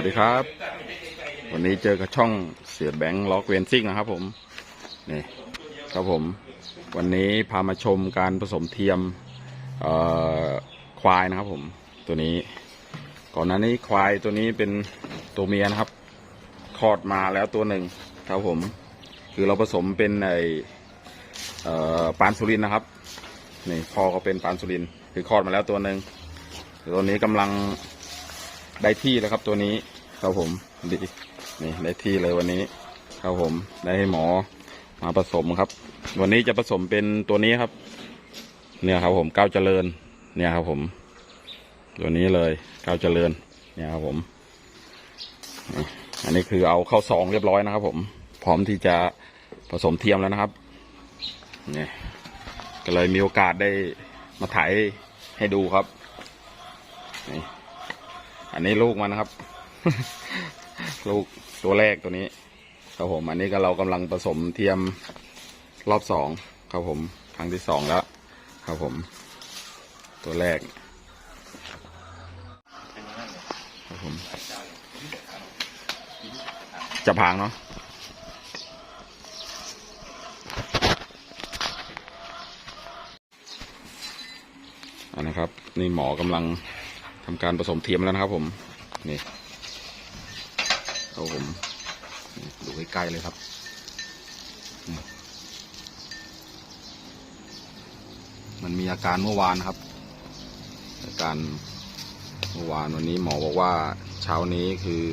ัสดีครับ วันนี้เจอกับช่องเสียแบงค์ล็อกเวนซิ่งนะครับ ผมนี่ครับผม วันนี้พามาชมการผสมเทียมควายนะครับ ผมตัวนี้ ก่อนหน้านี้ควายตัวนี้เป็นตัวเมียนะครับคลอดมาแล้วตัวหนึ่งครับผม คือเราผสมเป็นไอปานสุรินนะครับนี่พอก็เป็นปานสุรินคือคลอดมาแล้วตัวหนึ่งตัวนี้กำลัง ได้ที่แล้วครับตัวนี้ครับผมดีนี่ได้ที่เลยวันนี้ครับผมได้ให้หมอมาผสมครับ วันนี้จะผสมเป็นตัวนี้ครับ เนี่ยครับผมก้าวเจริญ เนี่ยครับผม ตัวนี้เลยก้าวเจริญ เนี่ยครับผมอันนี้คือเอาเข้าซองเรียบร้อยนะครับ ผมพร้อมที่จะผสมเทียมแล้วนะครับนี่ก็เลยมีโอกาสได้มาถ่ายให้ดูครับนี่ อันนี้ลูกมันนะครับ ลูกตัวแรกตัวนี้ ครับผม อันนี้ก็เรากำลังผสมเทียมรอบสองครับผม ครั้งที่สองแล้ว ครับผม ตัวแรกครับผม จะพางเนาะอันนะครับ นี่หมอกำลัง ทำการผสมเทียมแล้วนะครับผมนี่ครับผมดูใกล้ๆเลยครับมันมีอาการเมื่อวานนะครับ อาการเมื่อวานวันนี้หมอบอกว่าเช้านี้คือ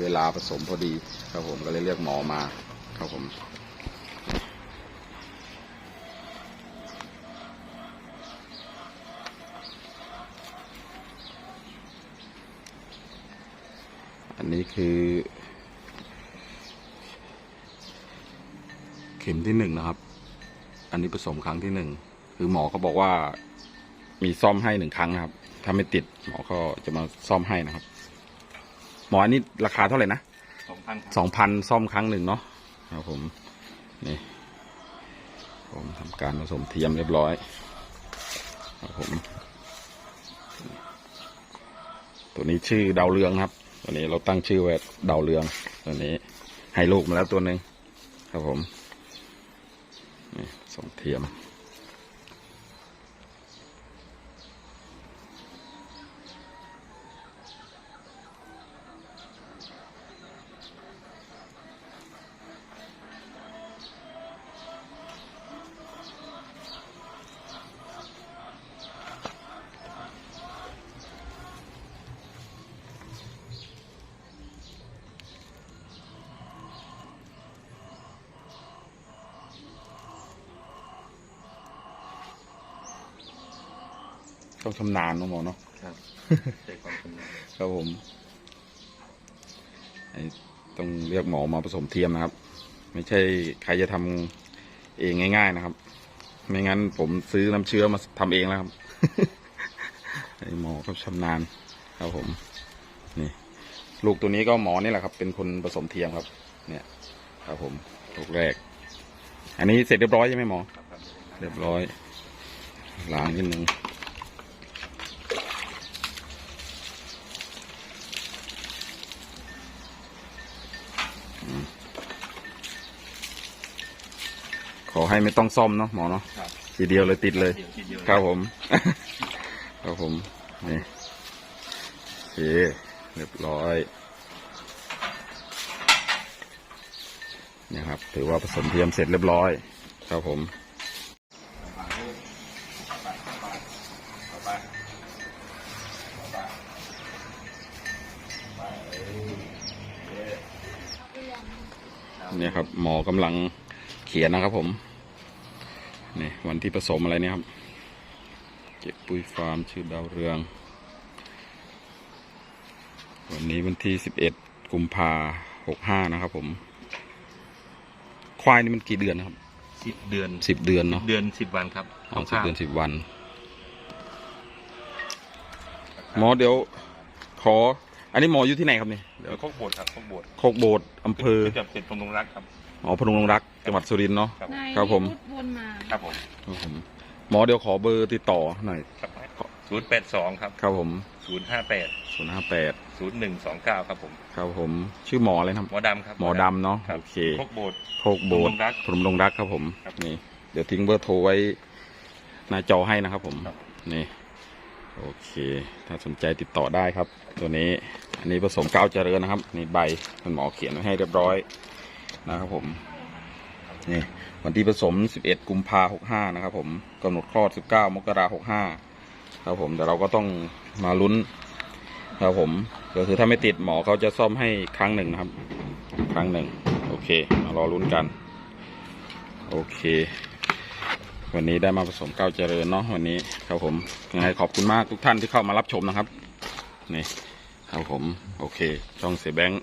เวลาผสมพอดีครับผมก็เลยเรียกหมอมาครับผม คือ เข็มที่หนึ่งนะครับ อันนี้ผสมครั้งที่หนึ่งคือหมอเขาบอกว่า มีซ่อมให้หนึ่งครั้งนะครับ ถ้าไม่ติดหมอก็จะมาซ่อมให้นะครับ หมออันนี้ราคาเท่าไหร่นะสองพันสองพันซ่อมครั้งหนึ่งเนาะครับผมนี่ผมทำการผสมเทียมเรียบร้อยครับผม ตัวนี้ชื่อดาวเรืองครับตั วนี้เราตั้งชื่อไว้ดาวเรืองตัวนี้ ให้ลูกมาแล้วตัวหนึ่งครับผมนี่ผสมเทียม ต้องชำนาญเนอะหมอเนาะครับใช้ความชำนาญครับผมไอ้ต้องเรียกหมอมาผสมเทียมนะครับ ไม่ใช่ใครจะทำเองง่าย ๆนะครับ ไม่งั้นผมซื้อน้ำเชื้อมาทำเองแล้วครับไอ้หมอก็ชำนาญครับผม นี่ ลูกตัวนี้ก็หมอนี่แหละครับ เป็นคนผสมเทียมครับ เนี่ย ครับผมลูกแรก อันนี้เสร็จเรียบร้อยใช่ไหมหมอครับครับเรียบร้อยล้างนิดนึง อให้ไม่ต้องซ่อมเนาะหมอเนาะครับ ทีเดียวเลยติดเลยเดี๋ยวทีเดียวครับผม ครับผมนี่โอเคเรียบร้อยเนี่ยครับ ถือว่าผสมเทียมเสร็จเรียบร้อย ครับผม เนี่ยครับหมอกำลังเขียนนะครับผม นี่วันที่ผสมอะไรเนี่ยครับ เก็บปุยฟาร์มชื่อดาวเรือง วันนี้วันที่สิบเอ็ดกุมภาหกห้านะครับผม ควายนี่มันกี่เดือนนะครับสิบเดือนสิบเดือนเนาะเดือนสิบวันครับอ๋อสิบข้าวเดือนสิบวัน หมอเดี๋ยว ขอ อันนี้หมออยู่ที่ไหนครับเนี่ยเดี๋เดี๋ยยววโคกโบดครับโคกโบดโคกโบดอำเภอจะเป็นพนมรักครับ อ๋อพนมรงรักจังหวัดสุรินทร์เนาะ ครับนายครับผมนิรุธวนมาครับผมครับผม หมอเดี๋ยวขอเบอร์ติดต่อหน่อยครับศูนย์แปดสองครับครับผมศูนย์ห้าแปดศูนย์ห้าแปดศศูนย์หนึ่งสองเก้าครับผม ครับผม ชื่อหมออะไรนะครับ หมอดำครับหมอดำเนาะ ครับโอเคพกโบสถ์โคกโบสถ์พนมดงรักพนมดงรักครับผม ครับนี่ เดี๋ยวทิ้งเบอร์โทรไว้หน้าจอให้นะครับผม ครับ นี่ โอเค ถ้าสนใจติดต่อได้ครับ ตัวนี้ อันนี้ผสมก้าวเจริญนะครับ นี่ใบคุณหมอเขียนไว้ให้เรียบร้อย นะครับผมนี่วันที่ผสม 11 กุมภา65นะครับผมกำหนดคลอด 19 มกรา65ครับผมแต่เราก็ต้องมาลุ้นครับผมก็คือถ้าไม่ติดหมอเขาจะซ่อมให้ครั้งหนึ่งนะครับ ครั้งหนึ่งโอเคมารอลุ้นกัน โอเค วันนี้ได้มาผสมเก้าเจริญเนาะวันนี้ครับผมยังไงขอบคุณมากทุกท่านที่เข้ามารับชมนะครับนี่ครับผม โอเค ช่องเสียแบงค์